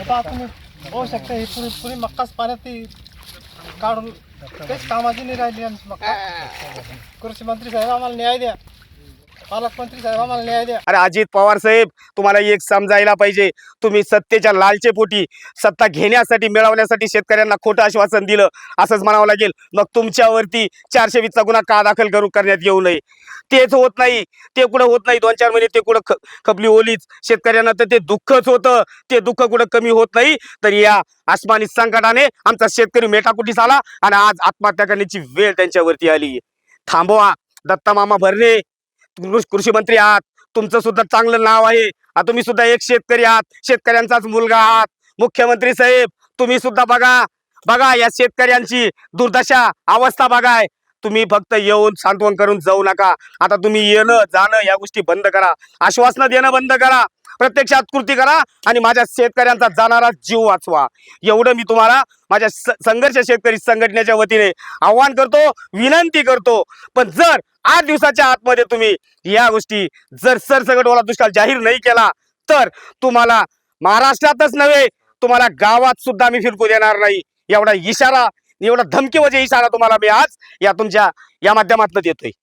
आता तुम्ही होऊ शकता. ही पुरी पुरी मक्काच पाण्यात ती काढून काहीच कामाची नाही राहिली आमची मक्का कृषी मंत्री साहेब आम्हाला न्याय द्या. पालकमंत्री साहेब आम्हाला न्याय द्या. अरे अजित पवार साहेब तुम्हाला एक समजायला पाहिजे. तुम्ही सत्तेच्या लालचे पोटी सत्ता घेण्यासाठी मिळवण्यासाठी शेतकऱ्यांना खोटं आश्वासन दिलं असंच म्हणावं लागेल. मग तुमच्यावरती चारशे वीसचा गुन्हा का दाखल करू करण्यात येऊ नये? तेच होत नाही. ते कुठं होत नाही. दोन चार महिने ते कुठं खपली ओलीच. शेतकऱ्यांना तर ते दुःखच होतं. ते दुःख कुठं कमी होत नाही. तर या आसमानी संकटाने आमचा शेतकरी मेटाकुटीस आला आणि आज आत्महत्या करण्याची वेळ त्यांच्यावरती आली. थांबवा. दत्ता मामा भरणे. कृषी मंत्री आहात. तुमचं सुद्धा चांगलं नाव आहे. तुम्ही सुद्धा एक शेतकरी आहात. शेतकऱ्यांचाच मुलगा आहात. मुख्यमंत्री साहेब तुम्ही सुद्धा बघा. बघा या शेतकऱ्यांची दुर्दशा अवस्था बघाय. तुम्ही फक्त येऊन सांत्वन करून जाऊ नका. आता तुम्ही येणं जाणं या गोष्टी बंद करा. आश्वासनं देणं बंद करा. प्रत्यक्षात कृती करा आणि माझ्या शेतकऱ्यांचा जाणारा जीव वाचवा. एवढं मी तुम्हाला माझ्या संघर्ष शेतकरी संघटनेच्या वतीने आव्हान करतो विनंती करतो. पण जर आठ दिवसाच्या आतमध्ये तुम्ही या गोष्टी जर सरसकट ओला दुष्काळ जाहीर नाही केला तर तुम्हाला महाराष्ट्रातच नव्हे तुम्हाला गावात सुद्धा मी फिरकू देणार नाही. एवढा इशारा एवढा धमकीवजे इशारा तुम्हाला मी आज या तुमच्या या माध्यमातून देतोय.